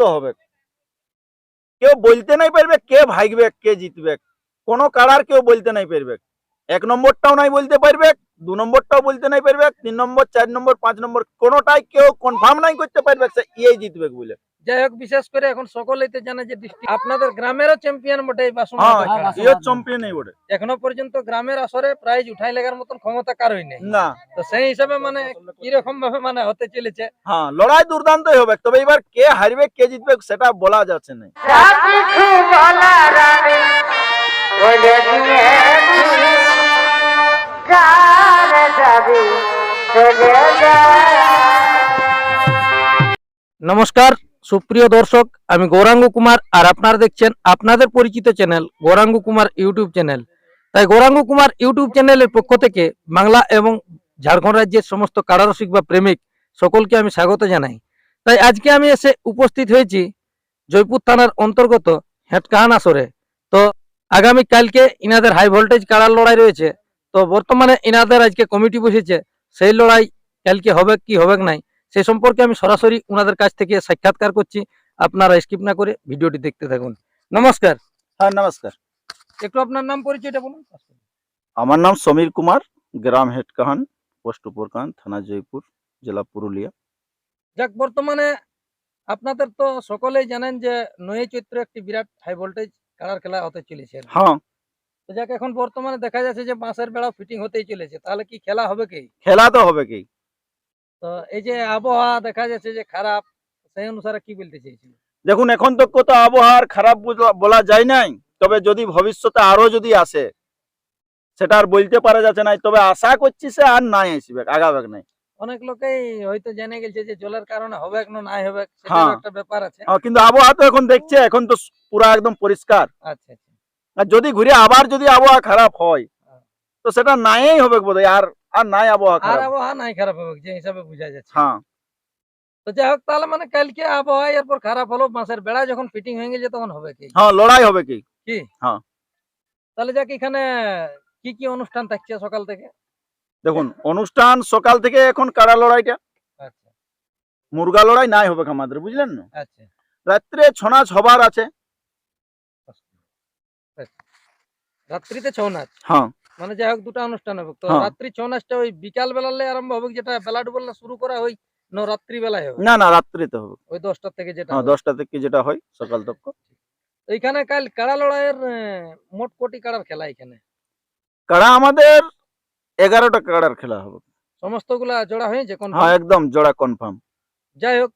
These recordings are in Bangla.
তো হবে। কেউ বলতে নাই পারবে কে ভাগবে, কে জিতবে। কোনো কারার কেউ বলতে নাই পারবে। এক নম্বরটাও নাই বলতে পারবে, দু নম্বরটাও বলতে নাই পারবে, তিন নম্বর, চার নম্বর, পাঁচ নম্বর, কোনোটাই কেউ কনফার্ম নাই করতে পারবে সে ইয়ে জিতবে বলে। যাই হোক বিশেষ করে এখন সকলেই তো জানে যে ডিস্ট্রিক্ট আপনাদের গ্রামেরও চ্যাম্পিয়ন বটে এই বাসন চ্যাম্পিয়ন এই বটে। এখনও পর্যন্ত গ্রামের আসরে প্রাইজ উঠাই লাগার মতন ক্ষমতা কারোই নেই। না। তো সেই হিসাবে মানে কীরকম ভাবে মানে হতে চলেছে। হ্যাঁ লড়াই দুর্দান্তই হবে। তবে এবার কে হারবে কে জিতবে সেটা বলা যাচ্ছে না। নমস্কার। সুপ্রিয় দর্শক, আমি গৌরাঙ্গ কুমার আর আপনারা দেখছেন আপনাদের পরিচিত channel Gauranga Kumar YouTube channel. তাই গৌরাঙ্গ কুমার ইউটিউব চ্যানেলের পক্ষ থেকে বাংলা এবং ঝাড়খণ্ড রাজ্যের সমস্ত কারারসিক বা প্রেমিক সকলকে আমি স্বাগত জানাই। তাই আজকে আমি এসে উপস্থিত হয়েছি জয়পুর থানার অন্তর্গত হেটকাহান আসরে। তো আগামী কালকে ইনাদের হাই ভোল্টেজ কাড়ার লড়াই রয়েছে। তো বর্তমানে ইনাদের আজকে কমিটি বসেছে, সেই লড়াই কালকে হবে কি হবে নাই সে সম্পর্কে আমি সরাসরি ওনাদের কাছ থেকে সাক্ষাৎকার করছি। আপনারা স্কিপ না করে ভিডিওটি দেখতে থাকুন। নমস্কার। হ্যাঁ নমস্কার। একটু আপনার নাম পরিচয়টা বলুন। আমার নাম সমীর কুমার গ্রাম হেটকাহান পোস্ট উপরকান থানা জয়পুর জেলা পুরুলিয়া। যাক বর্তমানে আপনাদের তো সকলেই জানেন যে নয় চৈত্র একটি বিরাট হাই ভোল্টেজ খেলার খেলা হতে চলেছে। হ্যাঁ। তো যাক এখন বর্তমানে দেখা যাচ্ছে যে বাঁশের বেড়া ফিটিং হতেই চলেছে। তাহলে কি খেলা হবে কি? খেলা তো হবে কি? তো এই যে আবহাওয়া দেখা যাচ্ছে যে খারাপ সেই অনুসারে কি বলতে চাইছেন? দেখুন এখন তো কত আবহাওয়ার খারাপ বলা যায় নাই তবে যদি ভবিষ্যতে আরও যদি আসে সেটা আর বলতে পারা যাচ্ছে না তবে আশা করছি সে আর নাই আসবে আগাবে নাই। অনেক লোকেই হয়তো জেনে গেছে যে জলের কারণে হবে না নাই হবে হ্যাঁ। একটা ব্যাপার আছে। হ্যাঁ, কিন্তু আবহাওয়া তো এখন দেখছে এখন তো পুরা একদম পরিষ্কার। আচ্ছা আচ্ছা। আর যদি ঘুরে আবার যদি আবহাওয়া খারাপ হয় হ্যাঁ। তো সেটা নাই হবে বোধ আর আর নাই আবহাওয়া আর আবহাওয়া নাই খারাপ হবে যে হিসাবে বোঝা যাচ্ছে। হ্যাঁ। তো যাই হোক তাহলে মানে কালকে আবহাওয়া এরপর খারাপ হলো বাঁশের বেড়া যখন ফিটিং হয়ে গেছে তখন হবে কি? হ্যাঁ লড়াই হবে কি? কি? হ্যাঁ। তাহলে যাক এখানে কি কি অনুষ্ঠান থাকছে সকাল থেকে? দেখুন অনুষ্ঠান সকাল থেকে এখন কাড়া লড়াইটা। আচ্ছা। মুরগা লড়াই নাই হবে আমাদের বুঝলেন না? আচ্ছা। রাত্রে ছনা হবার আছে। রাত্রিতে ছৌ নাচ হ্যাঁ। মানে যাই হোক দুটা অনুষ্ঠান হবে। তো হ্যাঁ। রাত্রি ছৌ নাচটা ওই বিকাল বেলালে আরম্ভ হবে যেটা বেলা ডুবলে শুরু করা ওই বেলায় হবে। না না রাত্রিতে হবে। ওই দশটা থেকে যেটা হ্যাঁ দশটা থেকে যেটা হয় সকাল তক। এইখানে কাল কাড়া লড়াইয়ের মোট কোটি কাড়ার খেলা এখানে কাড়া আমাদের এগারোটা কাড়ার খেলা হবে। সমস্তগুলা জোড়া হয়েছে কোন হ্যাঁ একদম জোড়া কনফার্ম যাই হোক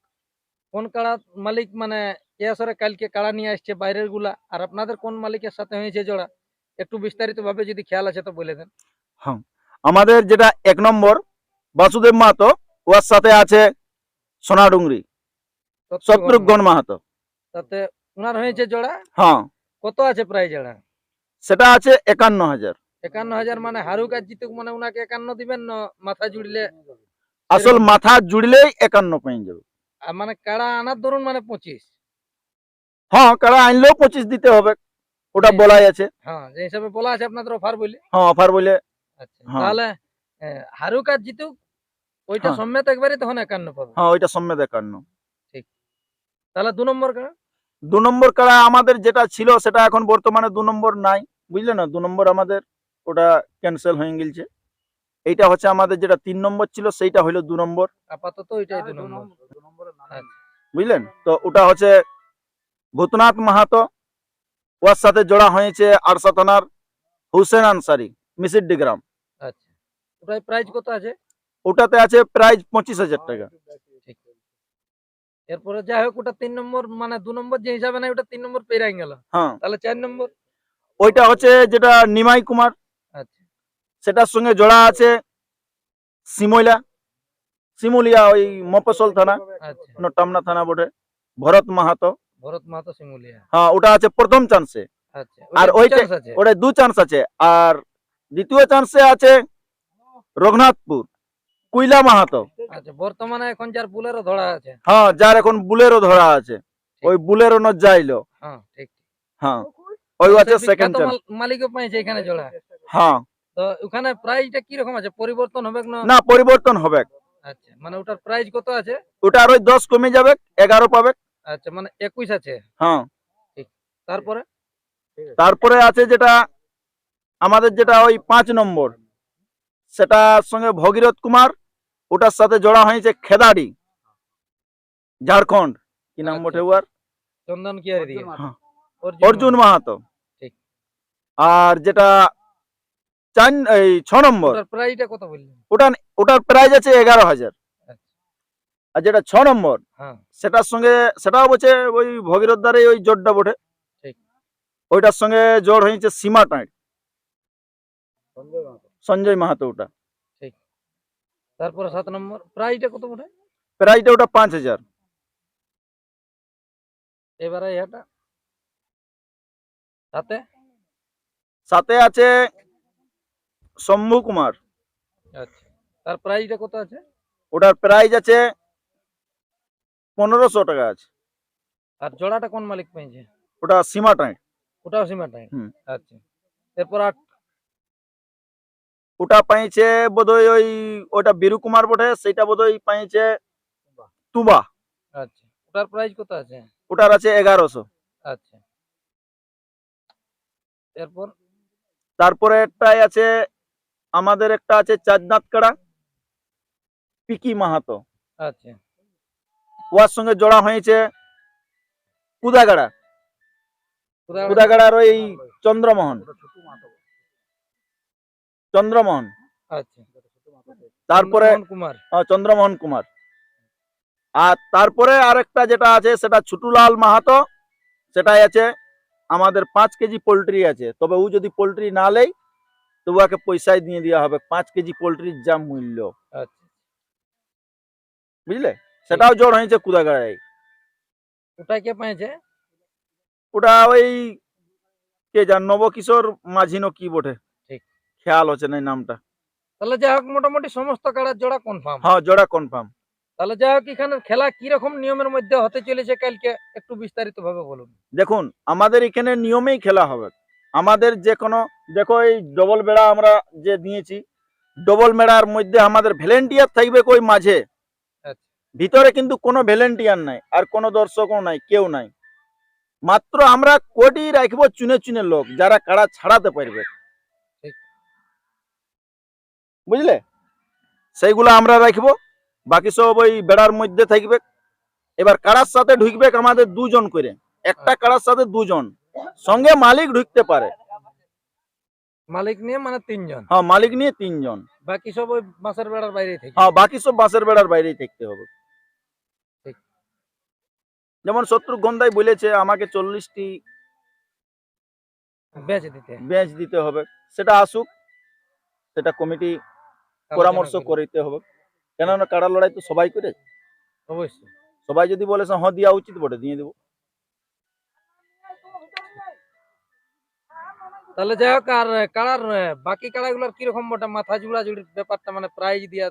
কোন কাড়া মালিক মানে এ আসরে কালকে কাড়া নিয়ে আসছে বাইরেরগুলা আর আপনাদের কোন মালিকের সাথে হয়েছে জোড়া? একটু বিস্তারিত ভাবে যদি খেয়াল আছে তো বলে দেন। হ্যাঁ আমাদের যেটা এক নম্বর বাসুদেব মাহাতো ওর সাথে আছে সোনাডুঙ্গরি শত্রুঘ্ন মাহাতো। তাতে ওনার হয়েছে জোড়া? হ্যাঁ। কত আছে প্রায় জোড়া? সেটা আছে একান্ন হাজার। একান্ন হাজার মানে হারুক আর জিতুক মানে ওনাকে একান্ন দিবেন না মাথা জুড়লে? আসল মাথা জুড়লেই একান্ন পেয়ে যাবে। মানে কাড়া আনার ধরুন মানে পঁচিশ। হ্যাঁ কাড়া আনলেও পঁচিশ দিতে হবে। ওটা। বলাই আছে। হ্যাঁ যে হিসাবে বলা আছে আপনাদের অফার বলে হ্যাঁ অফার বলে আচ্ছা হ্যাঁ। তাহলে হারুক আর জিতুক ওইটা হ্যাঁ। সম্মেত একবারই তখন একান্ন পাবে। হ্যাঁ ওইটা সম্মেদ একান্ন। তাহলে দু নম্বর কাড়া দু নম্বর কাড়া আমাদের যেটা ছিল সেটা এখন বর্তমানে দু নম্বর নাই বুঝলে না? দু নম্বর আমাদের ওটা ক্যান্সেল হয়ে গেছে এইটা হচ্ছে আমাদের যেটা তিন নম্বর ছিল সেইটা হইল দু নম্বর। আপাতত ওইটাই দু নম্বর। বুঝলেন? তো ওটা হচ্ছে ভূতনাথ মাহাতো ওর সাথে জোড়া হয়েছে আরসা থানার হুসেন আনসারি মিসির ডিগ্রাম আচ্ছা। ওটাই প্রাইস কত আছে? ওটাতে আছে প্রাইস পঁচিশ হাজার টাকা। এরপরে যাই হোক ওটা তিন নম্বর মানে দু নম্বর যে হিসাবে নাই ওটা তিন নম্বর পেরাই গেল। হ্যাঁ। তাহলে চার নম্বর? ওইটা হচ্ছে যেটা নিমাই কুমার। আচ্ছা। সেটার সঙ্গে জোড়া আছে সিমইলা সিমুলিয়া ওই মফসল থানা আচ্ছা। টামনা থানা বটে ভরত মাহাতো। ভরত মাহাতো শিমুলিয়া হ্যাঁ ওটা আছে প্রথম চান্সে আচ্ছা আর ওইটা- ওটা দু চান্স আছে। আর দ্বিতীয় চান্সে আছে রঘুনাথপুর কুইলা মাহাতো। আচ্ছা বর্তমানে এখন যার বুলেরও ধরা আছে। হ্যাঁ যার এখন বুলেরো ধরা আছে। ওই বুলেরো ন যাইলো হ্যাঁ ঠিক। হ্যাঁ ওই আছে সেকেন্ড চান্স মাল- মালিকও পাইছে এখানে জোড়া। হ্যাঁ। তো ওখানে প্রাইসটা কি রকম আছে? পরিবর্তন হবে না? না পরিবর্তন হবে। আচ্ছা মানে ওটার প্রাইস কত আছে? ওটা আর ওই দশ কমে যাবে এগারো পাবে। আচ্ছা মানে একুশ আছে? হ্যাঁ। তারপরে? তারপরে আছে যেটা আমাদের যেটা ওই পাঁচ নম্বর। সেটার সঙ্গে ভগীরথ কুমার ওটার সাথে জোড়া হয়েছে খেদাড়ি ঝাড়খণ্ড। কি নাম আচ্ছা। বটে চন্দন কিয়ারি দিয়ে। হ্যাঁ। অর্জুন মাহাতো। আর যেটা চার এই ছ নম্বর। কত বললেন? ওটা ওটার প্রাইস আছে এগারো হাজার। আর যেটা ছ নম্বর হ্যাঁ। সেটার সঙ্গে সেটাও বলছে ওই ভগীরথ দ্বারে ওই জোরটা বটে। ঠিক। ওইটার সঙ্গে জোর হয়েছে সীমা টাঁড় সঞ্জয় মাহাতো। ওটা। তারপরে সাত নম্বর প্রাইসটা কত বটে? প্রাইসটা ওটা পাঁচ হাজার। এবারে এটা। সাথে? সাথে আছে শম্ভু কুমার। আচ্ছা। তার প্রাইসটা কত আছে? ওটার প্রাইস আছে পনেরোশো টাকা আছে। আর জোড়াটা কোন মালিক পেয়েছে? ওটা সীমা টাঁড় ওটাও সিমেন্টাই হুম। আচ্ছা। এরপর আর ওটা পাইছে বোধহয় ওই ওটা বীরু কুমার বটে সেইটা বোধহয় পাইছে তুবা। আচ্ছা। ওটার প্রাইস কত আছে? ওটার আছে এগারোশো। আচ্ছা। এরপর? তারপরে একটাই আছে আমাদের একটা আছে চাঁদনাথ কাড়া পিকি মাহাতো। আচ্ছা। ওয়ার সঙ্গে জোড়া হয়েছে কুদাগাড়া কুদাগাড়ার ওই চন্দ্রমোহন। চন্দ্রমোহন। আচ্ছা। তারপরে চন্দ্রমোহন কুমার। আহ, চন্দ্রমোহন কুমার। আর তারপরে আরেকটা যেটা আছে সেটা ছুটুলাল মাহাতো। সেটাই আছে। আমাদের পাঁচ কেজি পোলট্রি আছে। তবে ও যদি পোলট্রি না লেই তো উহাকে পয়সায় দিয়ে দেওয়া হবে। পাঁচ কেজি পোলট্রির যা মূল্য। আচ্ছা। বুঝলে? সেটাও জোর হয়েছে কুদাগাড়ায় ওটা কে পেয়েছে? ওটা ওই কে জান নবকিশোর মাঝিনো কি বটে? ঠিক। খেয়াল হচ্ছে না নামটা। তাহলে যাই হোক মোটামুটি সমস্ত কাড়ার জোড়া কনফার্ম হ্যাঁ জোড়া কনফার্ম তাহলে যাই হোক এখানে খেলা কি রকম নিয়মের মধ্যে হতে চলেছে কালকে একটু বিস্তারিত ভাবে বলুন। দেখুন আমাদের এখানে নিয়মেই খেলা হবে। আমাদের যে কোনো দেখো এই ডবল বেড়া আমরা যে নিয়েছি ডবল মেড়ার মধ্যে আমাদের ভ্যালেন্টিয়ার থাকবে কই মাঝে। ভিতরে কিন্তু কোনো ভলেন্টিয়ার নাই আর কোনো দর্শকও নাই কেউ নাই। মাত্র আমরা কোটি রাখব চুনে চুনে লোক যারা কাড়া ছাড়াতে পারবে। বুঝলে? সেইগুলো আমরা রাখব বাকি সব ওই বেড়ার মধ্যে থাকবে। এবার কাড়ার সাথে ঢুকবে আমাদের দুজন করে একটা কাড়ার সাথে দুজন সঙ্গে মালিক ঢুকতে পারে। মালিক নিয়ে মানে তিনজন? হ্যাঁ মালিক নিয়ে তিনজন। বাকি সব ওই বাঁশের বেড়ার বাইরে থেকে? হ্যাঁ বাকি সব বাসের বেড়ার বাইরেই থাকতে হবে। যেমন শত্রু গন্ধাই বলেছে আমাকে চল্লিশটি বেচে দিতে। হবে। সেটা আসুক সেটা কমিটি পরামর্শ করিতে হবে। কেননা কাড়া লড়াই তো সবাই করে। অবশ্যই। সবাই যদি বলে হ্যাঁ দেওয়া উচিত বটে দিয়ে দেবো। তাহলে যাই হোক আর কাড়ার বাকি কাড়াগুলোর কীরকম মোটা মাথা জুড়া জুড়ির ব্যাপারটা মানে প্রাইজ দিয়া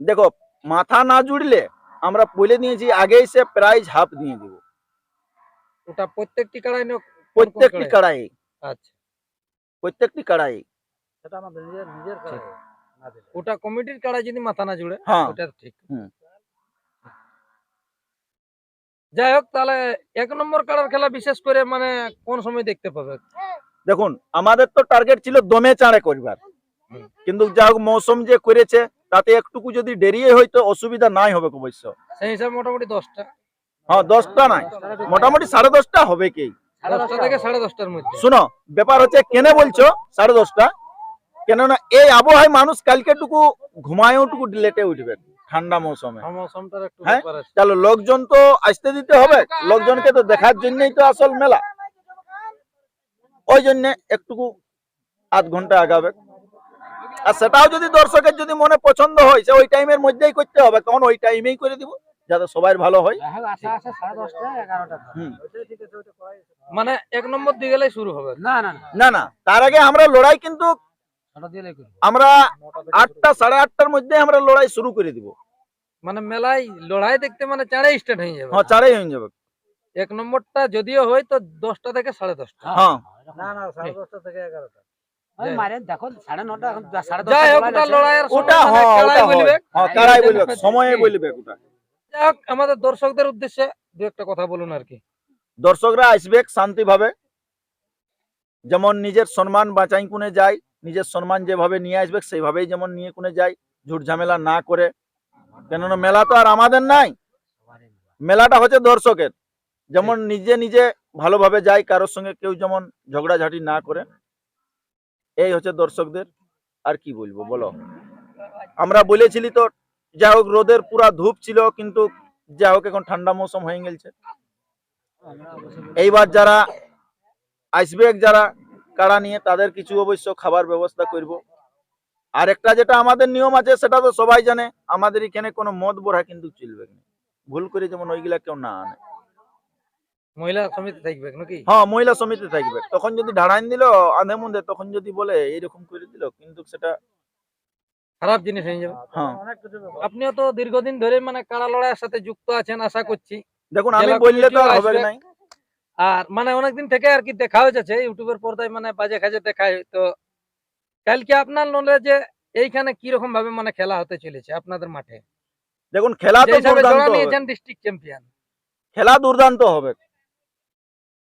দেখো মাথা না জুড়লে আমরা বলে দিয়েছি আগেই সে প্রাইজ হাফ দিয়ে দিব। ওটা প্রত্যেকটি কাড়াই প্রত্যেকটি কাড়াই? কাড়াই। আচ্ছা। প্রত্যেকটি কাড়াই। সেটা আমাদের নিজের নিজের ওটা কমিটির কাড়াই যদি মাথা না জুড়ে হ্যাঁ। ওটা ঠিক। যাই হোক তাহলে এক নম্বর কাড়ার খেলা বিশেষ করে মানে কোন সময় দেখতে পাবে? দেখুন আমাদের তো টার্গেট ছিল দমে চাঁড়ে করবার। কিন্তু যা হোক মৌসুম যে করেছে তাতে একটুকু যদি দেরিয়ে হয়তো অসুবিধা নাই হবে অবশ্য। সেই হিসাবে মোটামুটি দশটা। হ্যাঁ দশটা নাই। মোটামুটি সাড়ে দশটা হবে কি? শুনো ব্যাপার হচ্ছে কেনে বলছো? সাড়ে দশটা। কেননা এই আবহাওয়ায় মানুষ কালকে টুকু ঘুমায়ও টুকু লেটে উঠবে ঠান্ডা মৌসুমে। হ্যাঁ? ব্যাপার তাহলে লোকজন তো আসতে দিতে হবে লোকজনকে তো দেখার জন্যই তো আসল মেলা। ওই জন্য একটুকু আধ ঘণ্টা আগাবে। আর সেটাও যদি দর্শকের যদি মনে পছন্দ হয় সে ওই টাইমের মধ্যেই করতে হবে তখন ওই টাইমেই করে দিব যাতে সবাই ভালো হয়। মানে এক নম্বর দিয়ে গেলেই শুরু হবে। না না না। না তার আগে আমরা লড়াই কিন্তু আমরা আটটা সাড়ে আটটার মধ্যে আমরা লড়াই শুরু করে দিব। মানে মেলায় লড়াই দেখতে মানে চাঁড়ে স্টার্ট হয়ে যাবে। হ্যাঁ চারাই হয়ে যাবে। এক নম্বরটা যদিও হয় তো দশটা থেকে সাড়ে দশটা। হ্যাঁ। না না সাড়ে দশটা থেকে এগারোটা। আমাদের দর্শকদের উদ্দেশ্যে দু একটা কথা বলুন আর কি। দর্শকরা আসবে শান্তিভাবে। যেমন নিজের সম্মান বাঁচাই কুনে যায় নিজের সম্মান যেভাবে নিয়ে আসবে সেইভাবেই যেমন নিয়ে কুনে যায় ঝুট ঝামেলা না করে। কেননা মেলা তো আর আমাদের নাই। মেলাটা হচ্ছে দর্শকের। যেমন নিজে নিজে ভালোভাবে যায় কারোর সঙ্গে কেউ যেমন ঝগড়াঝাটি না করে। এই হচ্ছে দর্শকদের, আর কি বলব বলো? আমরা বলেছিলি তো যা হোক রোদের পুরা ধূপ ছিল, কিন্তু যা হোক এখন ঠান্ডা মৌসুম হয়ে গেছে এইবার যারা আসবে যারা কাড়া নিয়ে তাদের কিছু অবশ্য খাবার ব্যবস্থা করব। আর একটা যেটা আমাদের নিয়ম আছে, সেটা তো সবাই জানে, আমাদের এখানে কোনো মদ বোড়া কিন্তু চলবে না। ভুল করে যেমন ওইগুলা কেউ না আনে। মহিলা সমিতি থাকবে নাকি? হ্যাঁ মহিলা সমিতি থাকবে। তখন যদি ঢাড়াইন দিল আধে মধ্যে তখন যদি বলে এইরকম করে দিল কিন্তু সেটা খারাপ জিনিস হয়ে যাবে। হ্যাঁ। আপনিও তো দীর্ঘদিন ধরে মানে কাড়া লড়াইয়ের সাথে যুক্ত আছেন আশা করছি। দেখুন আমি বললে তো হবে। নাই। আর মানে অনেকদিন থেকে আর কি দেখা হয়েছে ইউটিউবের পর্দায় মানে বাজে খাজে দেখায় তো কালকে আপনার নলেজে এইখানে কি রকম ভাবে মানে খেলা হতে চলেছে আপনাদের মাঠে? দেখুন খেলা তো দুর্দান্ত হবে। ডিস্ট্রিক্ট চ্যাম্পিয়ন খেলা দুর্দান্ত হবে।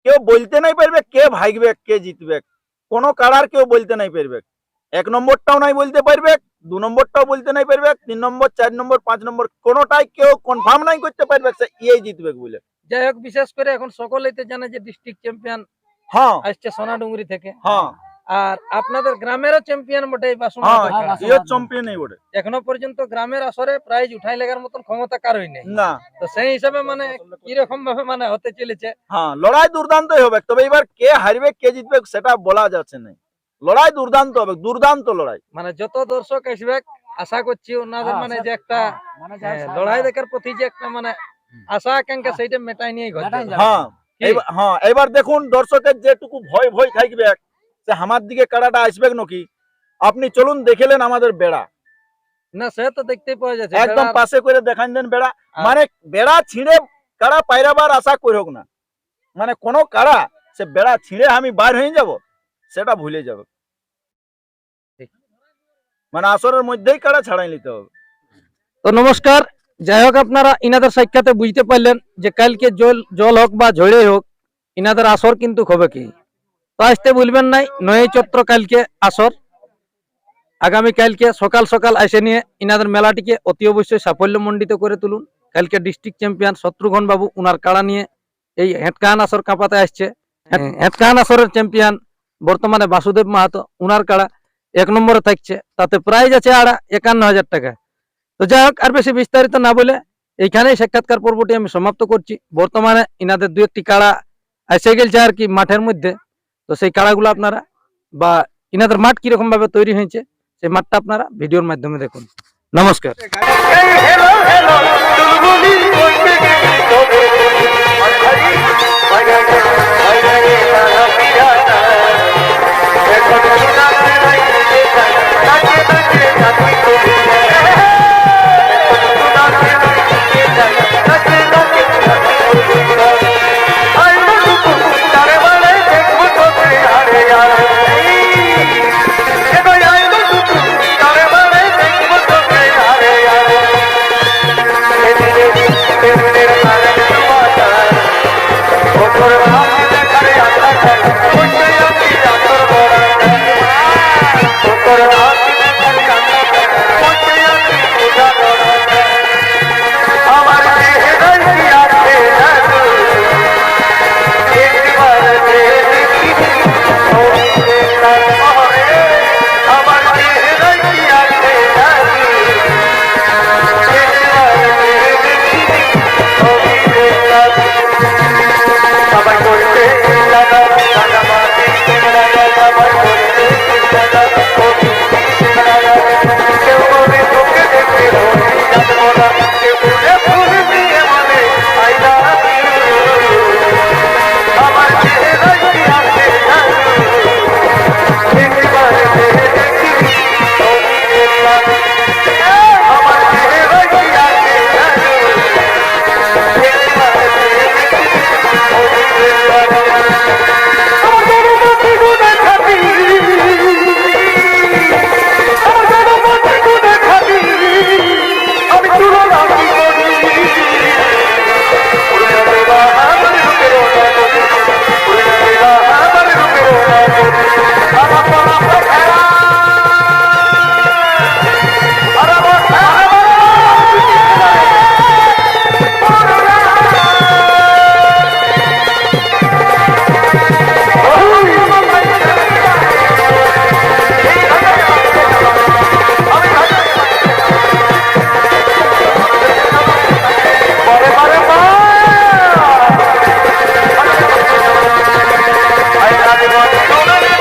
কেউ বলতে নাই পারবে কে ভাগবে কে জিতবে। কোন কারার কেউ বলতে নাই পারবে। এক নম্বরটাও নাই বলতে পারবে দু নম্বরটাও বলতে নাই পারবে তিন নম্বর চার নম্বর পাঁচ নম্বর কোনটাই কেউ কনফার্ম নাই করতে পারবে সে ইয়েই জিতবে বলে। যাই হোক বিশেষ করে এখন সকলেই তো জানে যে ডিস্ট্রিক্ট চ্যাম্পিয়ন হ্যাঁ। আসছে সোনাডুঙ্গরি থেকে। হ্যাঁ। আর আপনাদের গ্রামেরও চ্যাম্পিয়ন বটে এই বাসুন হ্যাঁ বাসুমার চ্যাম্পিয়ন বটে। এখনও পর্যন্ত গ্রামের আসরে প্রাইজ উঠাই লাগার মতন ক্ষমতা কারোই নেই। না। তো সেই হিসাবে মানে কীরকম ভাবে মানে হতে চলেছে? হ্যাঁ লড়াই দুর্দান্তই হবে। তবে এবার কে হারবে কে জিতবে সেটা বলা যাচ্ছে না। লড়াই দুর্দান্ত হবে দুর্দান্ত লড়াই। মানে যত দর্শক আসবে আশা করছি ওনাদের হ্যাঁ, মানে যে একটা মানে হ্যাঁ, সাথে- লড়াই দেখার প্রতি যে একটা মানে আশা আকাঙ্ক্ষা সেইটা মেটাই নিয়ে ঘটে। হ্যাঁ এবার হ্যাঁ এবার দেখুন দর্শকের যেটুকু ভয় ভয় থাকবে সে আমার দিকে কাড়াটা আসবে নাকি? আপনি চলুন দেখেলেন আমাদের বেড়া। না সে তো দেখতেই পাওয়া যাচ্ছে। একদম পাশে করে দেখান দেন বেড়া। মানে বেড়া ছিঁড়ে কাড়া পাইরাবার আশা করুক না। মানে কোন কাড়া সে বেড়া ছিঁড়ে আমি বার হয়ে যাব সেটা ভুলে যাবে। মানে আসরের মধ্যেই কাড়া ছাড়াই নিতে হবে। তো নমস্কার যাই হোক আপনারা ইনাদের সাক্ষাতে বুঝতে পারলেন যে কালকে জল জল হোক বা ঝড়ে হোক ইনাদের আসর কিন্তু হবে কি? তো আসতে বলবেন নাই নয় চৈত্র কালকে আসর। আগামী কালকে সকাল সকাল এসে নিয়ে ইনাদের মেলাটিকে অতি অবশ্যই সাফল্য সাফল্যমণ্ডিত করে তুলুন। কালকে ডিস্ট্রিক্ট চ্যাম্পিয়ন শত্রুঘ্ন বাবু উনার কাড়া নিয়ে এই হেঁটকাহান আসর কাঁপাতে আসছে। হেঁটকাহান আসরের চ্যাম্পিয়ন বর্তমানে বাসুদেব মাহাতো উনার কাড়া এক নম্বরে থাকছে। তাতে প্রাইজ আছে আড়া একান্ন হাজার টাকা। তো যাই হোক আর বেশি বিস্তারিত না বলে এইখানেই সাক্ষাৎকার পর্বটি আমি সমাপ্ত করছি। বর্তমানে ইনাদের দু একটি কাড়া এসে গেছে আর কি মাঠের মধ্যে। তো সেই কাড়াগুলো আপনারা বা ইনাদের মাঠ কীরকম ভাবে তৈরি হয়েছে সেই মাঠটা আপনারা ভিডিওর মাধ্যমে দেখুন নমস্কার